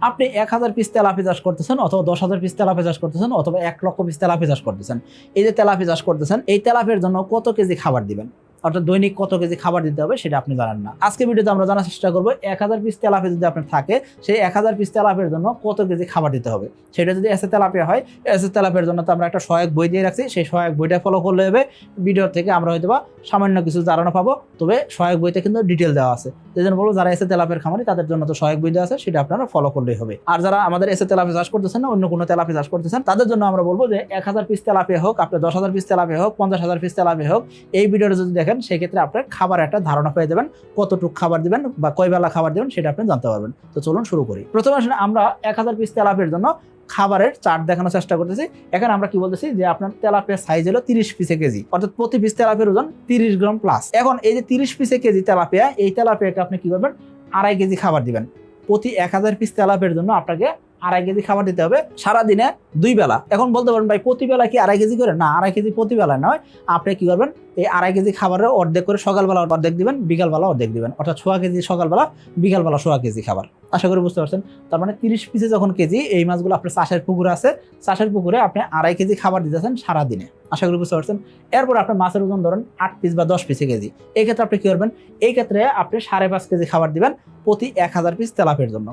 আপনি এক হাজার পিস তেলাপি চাষ করতেছেন অথবা দশ হাজার পিস তেলাপি চাষ করতেছেন অথবা এক লক্ষ পিস তেলাপি চাষ করতেছেন। এই যে তেলাপি চাষ করতেছেন, এই তেলাপির জন্য কত কেজি খাবার দিবেন? অর্থাৎ দৈনিক কত কেজি খাবার দিতে হবে সেটা আপনি জানেন না। আজকে ভিডিওতে আমরা জানার চেষ্টা করব, এক হাজার পিস তেলাপি যদি আপনার থাকে, সেই এক হাজার পিস তেলাপের জন্য কত কেজি খাবার দিতে হবে? সেটা যদি এসে তেলাপিয়া হয় এসে তেলাপের জন্য তো আমরা একটা সহায়ক বই দিয়ে রাখছি, সেই সহায়ক বইটা ফলো করলে হবে। ভিডিও থেকে আমরা হয়তো বা সামান্য কিছু ধারণা পাবো, তবে সহায়ক বইতে কিন্তু ডিটেল দেওয়া আছে। এই জন্য বলব, যারা এসে তেলাপের খামারি, তাদের জন্য তো সহায়ক বই দেওয়া আছে, সেটা আপনারা ফলো করলেই হবে। আর যারা আমাদের এসে তেলাপি চাষ করতেছেন না, অন্য কোনো তেলাপি চাষ করতেছেন, তাদের জন্য আমরা বলব যে এক হাজার পিস তেলাপি হোক, আপনার দশ হাজার পিস তেলাপি হোক, পঞ্চাশ হাজার পিস তেলাপি হোক, এই ভিডিওটা যদি দেখেন, সেক্ষেত্রে আপনার খাবার একটা ধারণা পেয়ে যাবেন, কতটুকু খাবার দিবেন বা কয় বেলা খাবার দিবেন সেটা আপনি জানতে পারবেন। তো চলুন শুরু করি। প্রথমে আসলে আমরা এক হাজার পিস তেলাপের জন্য খাবারের চার্ট দেখানোর চেষ্টা করতেছি। এখানে আমরা কি বলতেছি যে আপনার তেলাপিয়ার সাইজ হলো তিরিশ পিসে কেজি, অর্থাৎ প্রতি পিস তেলাপিয়ার ওজন তিরিশ গ্রাম প্লাস এখন এই যে তিরিশ পিসে কেজি তেলাপিয়া, এই তেলাপিয়াকে আপনি কি করবেন? আড়াই কেজি খাবার দিবেন। প্রতি এক হাজার পিস তেলাপের জন্য আপনাকে আড়াই কেজি খাবার দিতে হবে, সারাদিনে দুই বেলা। এখন বলতে পারেন ভাই, প্রতি বেলা কি আড়াই কেজি করে? না, আড়াই কেজি প্রতি বেলা নয়। আপনি কি করবেন? এই আড়াই কেজি খাবারের অর্ধেক করে সকালবেলা অর্ধেক দিবেন, বিকালবেলা অর্ধেক দিবেন। অর্থাৎ সোয়া কেজি সকালবেলা, বিকালবেলা সোয়া কেজি খাবার। আশা করি বুঝতে পারছেন? তার মানে তিরিশ পিসে যখন কেজি, এই মাছগুলো আপনার চাষের পুকুর আছে। চাষের পুকুরে আপনি আড়াই কেজি খাবার দিতেছেন সারাদিনে। আশা করি বুঝতে পারছেন? এরপর আপনার মাছের ওজন ধরেন আট পিস বা দশ পিসে কেজি। এই ক্ষেত্রে আপনি কি করবেন? এই ক্ষেত্রে আপনি সাড়ে পাঁচ কেজি খাবার দিবেন প্রতি এক হাজার পিস তেলাপের জন্য।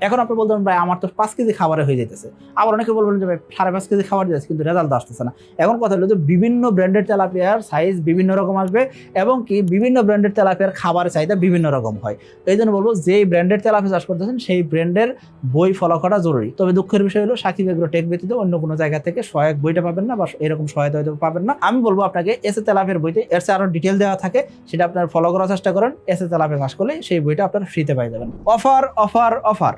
এখন আপনি বলতেন ভাই, আমার তো পাঁচ কেজি খাবারে হয়ে যেতেছে আবার অনেকে বলবেন যে, ভাই, সাড়ে পাঁচ কেজি খাবার দিয়েছে কিন্তু রেজাল্ট আসতেছে না। এখন কথা হলো যে, বিভিন্ন ব্র্যান্ডের তেলাপিয়ার সাইজ বিভিন্ন রকম আসবে এবং কি বিভিন্ন ব্র্যান্ডের তেলাপিয়ার খাবারের চাহিদা বিভিন্ন রকম হয়। এই জন্য বলব, যেই ব্র্যান্ডের তেলাপিয়া চাষ করতেছেন, সেই ব্র্যান্ডের বই ফলো করা জরুরি। তবে দুঃখের বিষয় হলো, সাকিব এগ্রো টেক ব্যতীত অন্য কোনো জায়গা থেকে সহায়ক বইটা পাবেন না বা এরকম সহায়তা হয়তো পাবেন না। আমি বলব আপনাকে, এসে তেলাপের বইতে এর চেয়ে আরও ডিটেল দেওয়া থাকে, সেটা আপনার ফলো করার চেষ্টা করেন। এসে তেলাপে চাষ করলে সেই বইটা আপনার ফ্রিতে পাই যাবেন। Offer offer offer.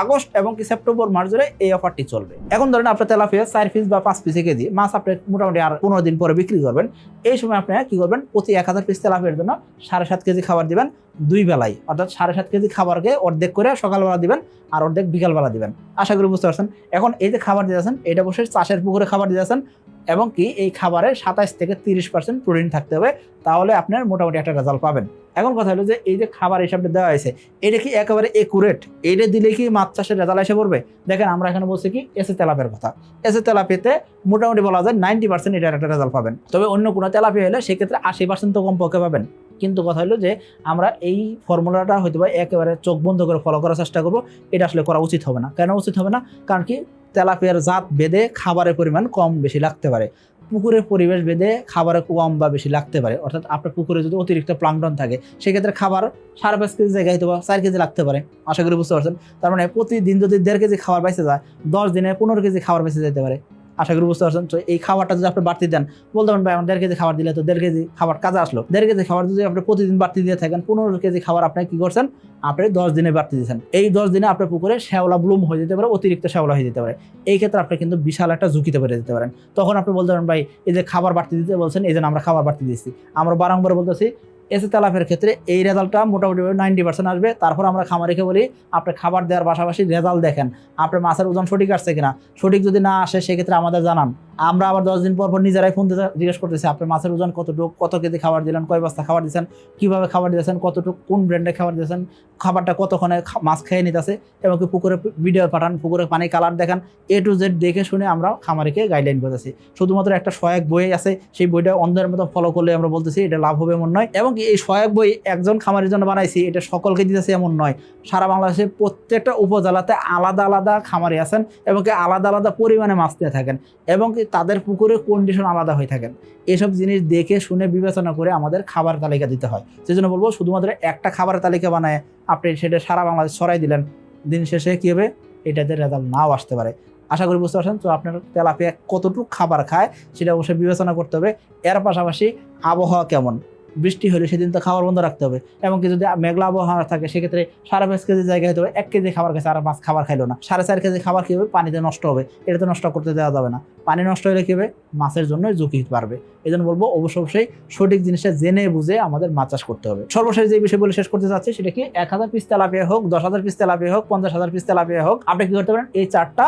আগস্ট এবং কি সেপ্টেম্বর মাস ধরে এই অফারটি চলবে। এখন ধরেন আপনার তেলাপিয়া, চার পিস বা পাঁচ পিসে কেজি মাছ আপনি মোটামুটি আর পনেরো দিন পরে বিক্রি করবেন। এই সময় আপনি কি করবেন? প্রতি এক হাজার পিস তেলাপিয়ার জন্য সাড়ে সাত কেজি খাবার দিবেন। দুই বেলায় অর্থাৎ সাড়ে সাত কেজি খাবারকে অর্ধেক করে সকালবেলা দিবেন আর অর্ধেক বিকালবেলা দিবেন। আশা করি বুঝতে পারছেন? এখন এই যে খাবার দিতেছেন এটা বসে চাষের পুকুরে খাবার দিতেছেন এবং কি এই খাবারে সাতাইশ থেকে তিরিশ পার্সেন্ট প্রোটিন থাকতে হবে, তাহলে আপনার মোটামুটি একটা রেজাল্ট পাবেন। এখন কথা হলো যে এই যে খাবার হিসাবে দেওয়া হয়েছে, এটা কি একেবারে একুরেট এটা দিলে কি মাছ চাষের রেজাল্ট এসে পড়বে? দেখেন আমরা এখানে বলছি কি, এসে তেলাপের কথা। এসে তেলাপিতে মোটামুটি বলা যায় নাইনটি পার্সেন্ট এটার একটা রেজাল্ট পাবেন। তবে অন্য কোনো তেলাপি হলে সেক্ষেত্রে আশি পার্সেন্ট তো কমপক্ষে পাবেন। কিন্তু কথা হলো যে আমরা এই ফর্মুলাটা হয়তো বা একেবারে চোখ বন্ধ করে ফলো করার চেষ্টা করব, এটা আসলে করা উচিত হবে না। কেন উচিত হবে না? কারণ কি তেলাপিয়ার জাত বেঁধে খাবারের পরিমাণ কম বেশি লাগতে পারে। পুকুরের পরিবেশ বেঁধে খাবারে কম বা বেশি লাগতে পারে। অর্থাৎ আপনার পুকুরে যদি অতিরিক্ত প্লাংটন থাকে, সেক্ষেত্রে খাবার সাড়ে পাঁচ কেজি জায়গায় হয়তো বা চার কেজি লাগতে পারে। আশা করি বুঝতে পারছেন? তার মানে প্রতিদিন যদি দেড় কেজি খাবার বেঁচে যায়, দশ দিনে পনেরো কেজি খাবার বেঁচে যেতে পারে। আশা করি বুঝতে পারছেন। তো এই খাবারটা যদি আপনি বাড়তি দেন, বলতে পারেন, ভাই আমার দেড় কেজি খাবার দিলে তো দেড় কেজি খাবার কাজে আসলো। দেড় কেজি খাবার যদি আপনি প্রতিদিন বাড়তি দিয়ে থাকেন, পনেরো কেজি খাবার আপনি কি করছেন? আপনি দশ দিনে বাড়তি দিয়েছেন। এই দশ দিনে আপনার পুকুরে শ্যাওলা ব্লুম হয়ে যেতে পারে, অতিরিক্ত শ্যাওলা হয়ে যেতে পারে। এই ক্ষেত্রে আপনি কিন্তু বিশাল একটা ঝুঁকিতে পেরে যেতে পারেন। তখন আপনি বলতে পারেন, ভাই, এই যে খাবার বাড়তি দিতে বলছেন, এই জন্য আমরা খাবার বাড়তি দিচ্ছি আমরা বারংবার বলতেছি এসে তেলাপের ক্ষেত্রে এই রেজাল্টটা মোটামুটি নাইনটি পার্সেন্ট আসবে। তারপর আমরা খামারিকে বলি আপনি খাবার দেওয়ার পাশাপাশি রেজাল্ট দেখেন, আপনার মাছের ওজন সঠিক আসছে কিনা। সঠিক যদি না আসে, সেক্ষেত্রে আমাদের জানান। আমরা আবার দশ দিন পর পর নিজেরাই ফোন জিজ্ঞেস করতেছি, আপনার মাছের ওজন কতটুকু, কত কেজি খাবার দিলেন, কয় বস্তা খাবার দিয়েছেন, কীভাবে খাবার দিয়েছেন, কতটুকু, কোন ব্র্যান্ডে খাবার দিয়েছেন, খাবারটা কতক্ষণে মাছ খেয়ে নিতেছে? এবং কি পুকুরে ভিডিও পাঠান, পুকুরে পানি কালার দেখান এ টু জেড দেখে শুনে আমরা খামারিকে গাইডলাইন করতেছি শুধুমাত্র একটা সহায়ক বই আছে, সেই বইটা অন্ধের মতো ফলো করলে আমরা বলতেছি, এটা লাভ হবে এমন নয়। এবং কি এই সহায়ক বই একজন খামারের জন্য বানাইছি? এটা সকলকে দিতেছে এমন নয়। সারা বাংলাদেশে প্রত্যেকটা উপজেলাতে আলাদা আলাদা খামারি আছেন এবং কি আলাদা আলাদা পরিমাণে মাছ দিয়ে থাকেন এবং কি তাদের পুকুরের কন্ডিশন আলাদা হয়ে থাকেন। এসব জিনিস দেখে, শুনে, বিবেচনা করে আমাদের খাবার তালিকা দিতে হয়। সেই জন্য বলব, শুধুমাত্র একটা খাবারের তালিকা বানায় আপনি সেটা সারা বাংলাদেশ ছড়াই দিলেন, দিন শেষে কী হবে? এটাতে রেজাল্ট নাও আসতে পারে। আশা করি বুঝতে পারছেন? তো আপনার তেলাপিয়া কতটুকু খাবার খায়, সেটা অবশ্যই বিবেচনা করতে হবে। এর পাশাপাশি আবহাওয়া কেমন? বৃষ্টি হলে সেদিন তো খাবার বন্ধ রাখতে হবে। এমনকি যদি মেঘলা আবহাওয়া থাকে, সেক্ষেত্রে সাড়ে পাঁচ কেজি জায়গায় হতে হবে। এক কেজি খাবার খেয়েছে, আর মাছ খাবার খাইলো না। সাড়ে চার কেজি খাবার কী হবে পানিতে নষ্ট হবে। এটা তো নষ্ট করতে দেওয়া যাবে না। পানি নষ্ট হলে কী হবে? মাছের জন্য ঝুঁকি বাড়বে। এই জন্য বলব, অবশ্য অবশ্যই সঠিক জিনিসটা জেনে বুঝে আমাদের মাছ চাষ করতে হবে। সর্বশেষ যে বিষয় বলে শেষ করতে চাচ্ছি, সেটা কি? এক হাজার পিস তেলাপিয়া হোক, দশ হাজার পিস তেলাপিয়া হোক, পঞ্চাশ হাজার পিস তেলাপিয়া হোক। আপনি কি করতে পারেন? এই চারটা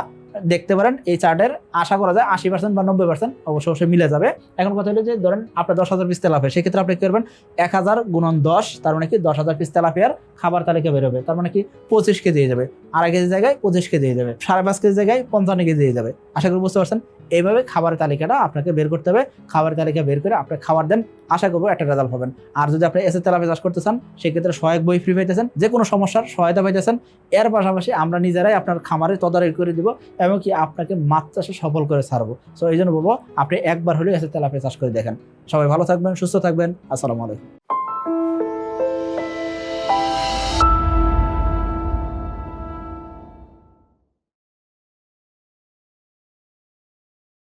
দেখতে পারেন, এই চার্টের আশা করা যায় আশি পার্সেন্ট বা নব্বই পার্সেন্ট অবশ্য অবশ্যই মিলে যাবে। এখন কথা হলো যে, ধরেন আপনার দশ হাজার পিস লাফে সেক্ষেত্রে আপনি কি করবেন? এক হাজার গুণন দশ, তার মানে কি দশ হাজার পিস আর খাবার তালিকা বেরোবে তার মানে কি পঁচিশ কেজি যাবে। আড়াই কেজি জায়গায় পঁচিশ কেজি যাবে। সাড়ে পাঁচ কেজি জায়গায় পঞ্চান্ন কেজি যাবে। আশা করি বুঝতে পারছেন? এইভাবে খাবার তালিকাটা আপনাকে বের করতে হবে। খাবার তালিকা বের করে আপনি খাবার দেন, আশা করব একটা রেজাল্ট পাবেন। আর যদি আপনি এসে তেলাপি চাষ করতে চান, সেক্ষেত্রে সহায়ক বই ফ্রি পাইতেছেন, যে কোনো সমস্যার সহায়তা পাইতেছেন। এর পাশাপাশি আমরা নিজেরাই আপনার খামারে তদারকি করে দিব এমনকি আপনাকে মাছ চাষে সফল করে ছাড়বো। সো এই জন্য বলব, আপনি একবার হলেও এসে তেলাপি চাষ করে দেখেন। সবাই ভালো থাকবেন, সুস্থ থাকবেন। আসসালামু আলাইকুম।